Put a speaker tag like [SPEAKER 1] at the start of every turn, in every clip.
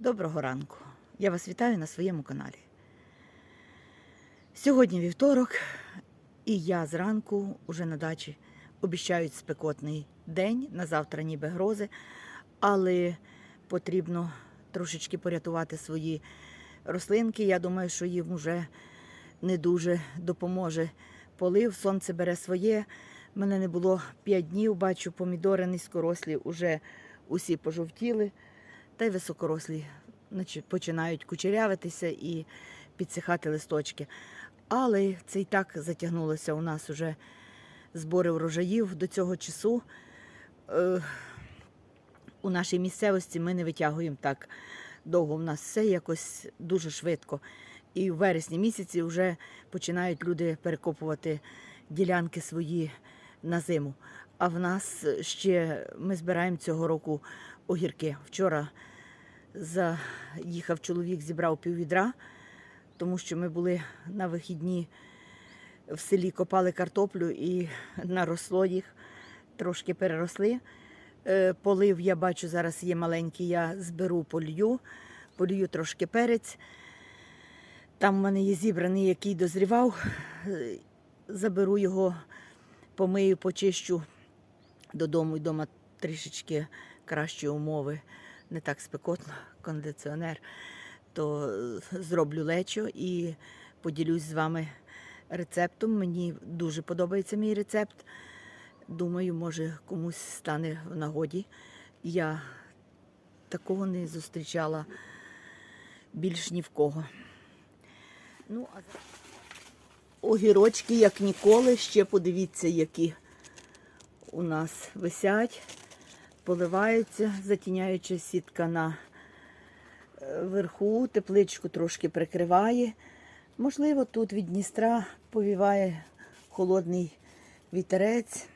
[SPEAKER 1] Доброго ранку. Я вас вітаю на своєму каналі. Сьогодні вівторок, і я зранку уже на дачі обіщають спекотний день, на завтра ніби грози, але потрібно трошечки порятувати свої рослинки. Я думаю, що їм вже не дуже допоможе полив. Сонце бере своє. Мене не було 5 днів, бачу, помідори низькорослі вже усі пожовтіли та й високорослі починають кучерявитися і підсихати листочки. Але це і так затягнулося у нас уже збори врожаїв до цього часу. Е, у нашій місцевості ми не витягуємо так довго. У нас все якось дуже швидко. І в вересні місяці вже починають люди перекопувати ділянки свої на зиму. А в нас ще ми збираємо цього року огірки. Вчора заїхав чоловік, зібрав піввідра, тому що ми були на вихідні в селі, копали картоплю і наросло їх, трошки переросли. Е, Полив, я бачу, зараз є маленький, я зберу полью, полью трошки перець. Там в мене є зібраний, який дозрівав. Е, Заберу його, помию, почищу додому і вдома трішечки кращі умови, не так спекотно, кондиціонер, то е, зроблю лечо і поділюсь з вами рецептом. Мені дуже подобається мій рецепт. Думаю, може комусь стане в нагоді. Я такого не зустрічала більш ні в кого. Ну, а огірочки, як ніколи, ще подивіться, які у нас висять, поливаються, затіняюча сітка на е, верху, тепличку трошки прикриває. Можливо, тут від Дністра повіває холодний вітерець.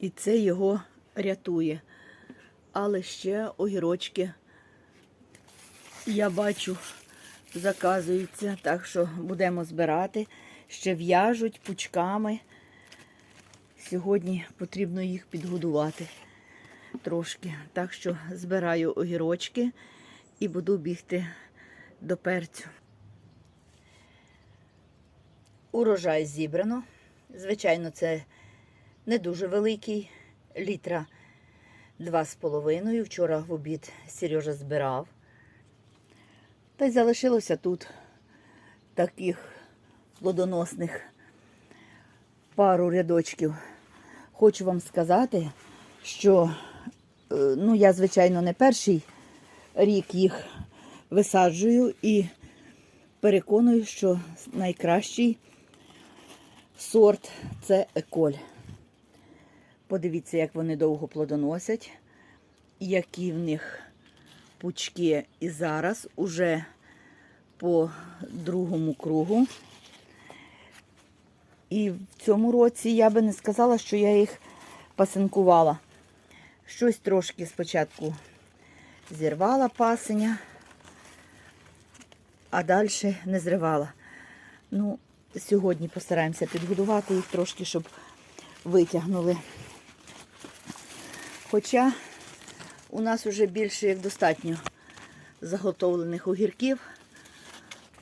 [SPEAKER 1] І це його рятує. Але ще огірочки, я бачу, заказуються, так що будемо збирати. Ще в'яжуть пучками. Сьогодні потрібно їх підгодувати трошки. Так що збираю огірочки і буду бігти до перцю. Урожай зібрано. Звичайно, це не дуже великий, літра два з половиною. Вчора в обід Сережа збирав. Та й залишилося тут таких плодоносних пару рядочків. Хочу вам сказати, що е, ну, я, звичайно, не перший рік їх висаджую і переконую, що найкращий сорт це еколь. Подивіться, як вони довго плодоносять, які в них пучки. І зараз уже по другому кругу. І в цьому році я би не сказала, що я їх пасинкувала. Щось трошки спочатку зірвала пасеня, а далі не зривала. Ну, сьогодні постараємося підгодувати їх трошки, щоб витягнули. Хоча у нас вже більше як достатньо заготовлених огірків,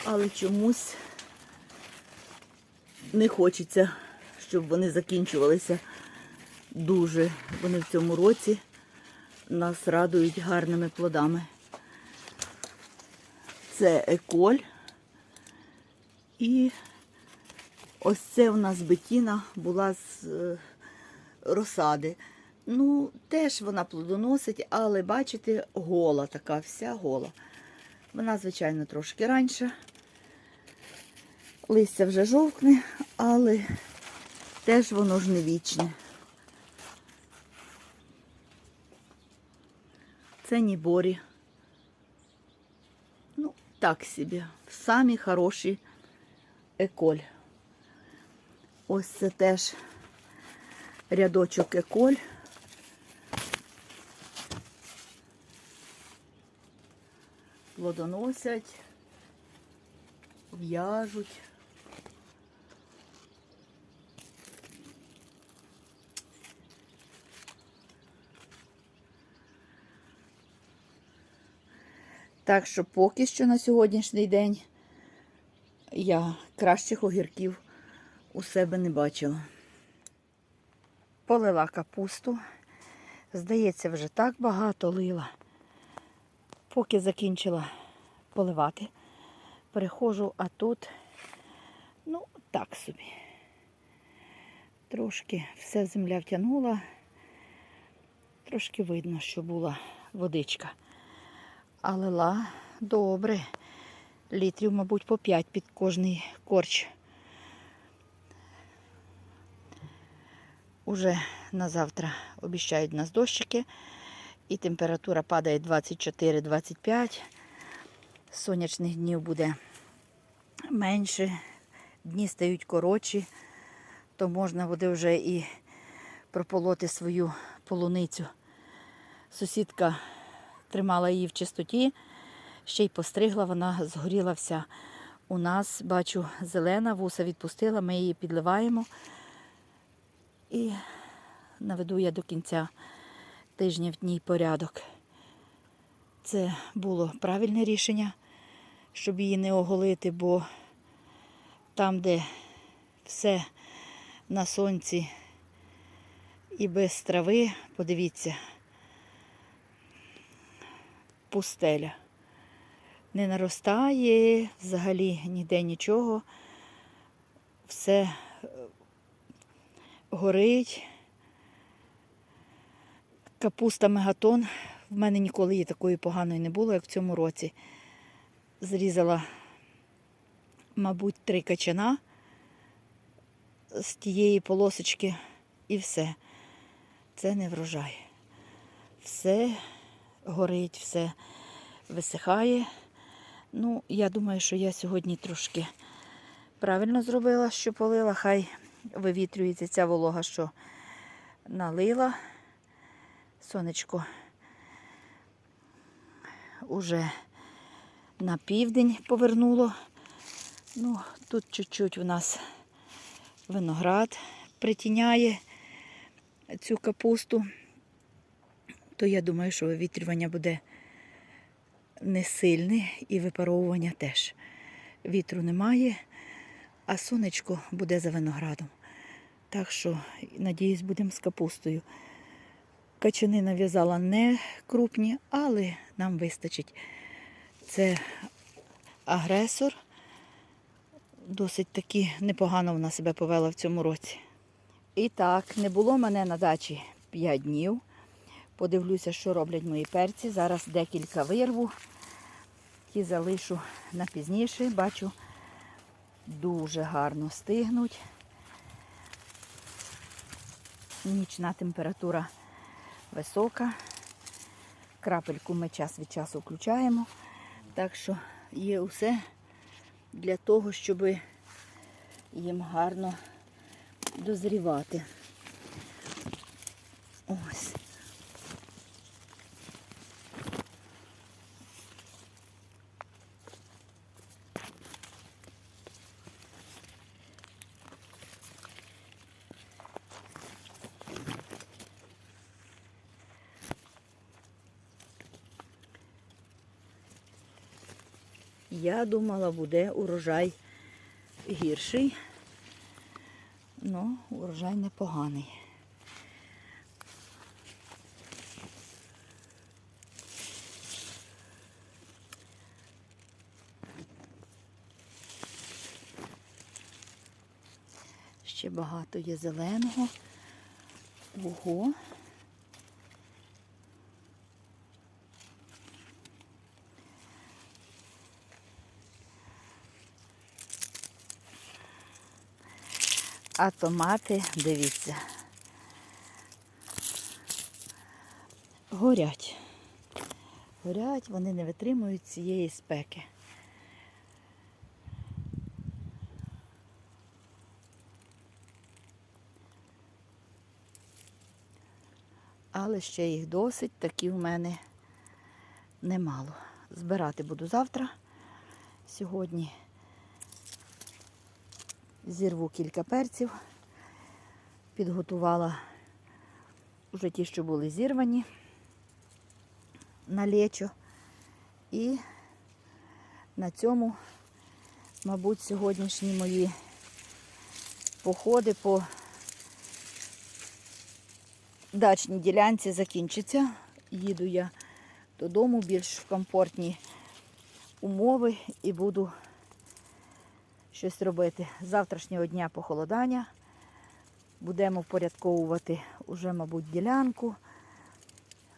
[SPEAKER 1] але чомусь не хочеться, щоб вони закінчувалися дуже. Вони в цьому році нас радують гарними плодами. Це еколь. І ось це у нас бетіна була з е, розсади. Ну, теж вона плодоносить, але бачите, гола така, вся гола. Вона, звичайно, трошки раніше. Листя вже жовкне, але теж воно ж не вічне. Це ніборі. Ну, так собі. Самі хороші еколь. Ось це теж рядочок еколь. Плодоносять, в'яжуть. Так що поки що на сьогоднішній день я кращих огірків у себе не бачила. Полила капусту. Здається, вже так багато лила. Поки закінчила поливати, переходжу, а тут, ну, так собі. Трошки все земля втягнула. Трошки видно, що була водичка. А лила добре. Літрів, мабуть, по 5 під кожний корч. Уже на завтра обіцяють нас дощики. І температура падає 24-25. Сонячних днів буде менше, дні стають коротші, то можна буде вже і прополоти свою полуницю. Сусідка тримала її в чистоті, ще й постригла, вона згоріла вся. У нас, бачу, зелена, вуса відпустила, ми її підливаємо. І наведу я до кінця тижня в ній порядок. Це було правильне рішення, щоб її не оголити, бо там, де все на сонці і без трави, подивіться, пустеля. Не наростає взагалі ніде нічого. Все е, горить. Капуста мегатон. В мене ніколи її такої поганої не було, як в цьому році. Зрізала, мабуть, три качана з тієї полосочки і все. Це не врожай. Все горить, все висихає. Ну, я думаю, що я сьогодні трошки правильно зробила, що полила. Хай вивітрюється ця волога, що налила. Сонечко уже на південь повернуло. Ну, тут чуть-чуть у нас виноград притіняє цю капусту, то я думаю, що вивітрювання буде не сильне і випаровування теж. Вітру немає, а сонечко буде за виноградом. Так що, надіюсь, будемо з капустою. Качани нав'язала не крупні, але нам вистачить. Це агресор. Досить таки непогано вона себе повела в цьому році. І так, не було мене на дачі 5 днів. Подивлюся, що роблять мої перці. Зараз декілька вирву. Ті залишу на пізніше. Бачу, дуже гарно стигнуть. Нічна температура висока. Крапельку ми час від часу включаємо. Так що є усе для того, щоб їм гарно дозрівати. Ось. Я думала, буде урожай гірший, але урожай непоганий. Ще багато є зеленого. Ого. А томати, дивіться, горять. Горять, вони не витримують цієї спеки. Але ще їх досить, такі в мене немало. Збирати буду завтра. Сьогодні зірву кілька перців, підготувала вже ті, що були зірвані на лечо. І на цьому, мабуть, сьогоднішні мої походи по дачній ділянці закінчаться. Їду я додому більш в комфортні умови і буду щось робити. З завтрашнього дня похолодання. Будемо впорядковувати уже, мабуть, ділянку.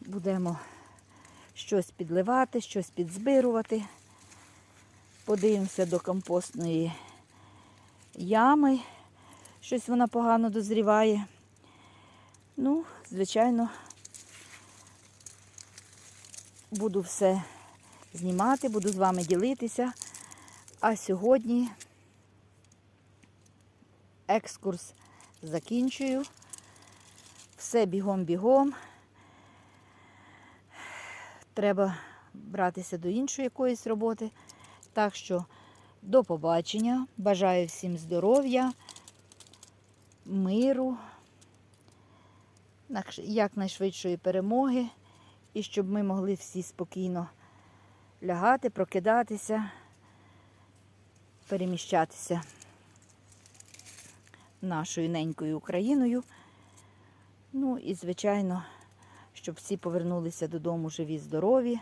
[SPEAKER 1] Будемо щось підливати, щось підзбирувати. Подивимося до компостної ями. Щось вона погано дозріває. Ну, звичайно, буду все знімати, буду з вами ділитися. А сьогодні екскурс закінчую. Все бігом-бігом. Треба братися до іншої якоїсь роботи. Так що до побачення. Бажаю всім здоров'я, миру, якнайшвидшої перемоги. І щоб ми могли всі спокійно лягати, прокидатися, переміщатися нашою ненькою Україною. Ну і, звичайно, щоб всі повернулися додому живі, здорові.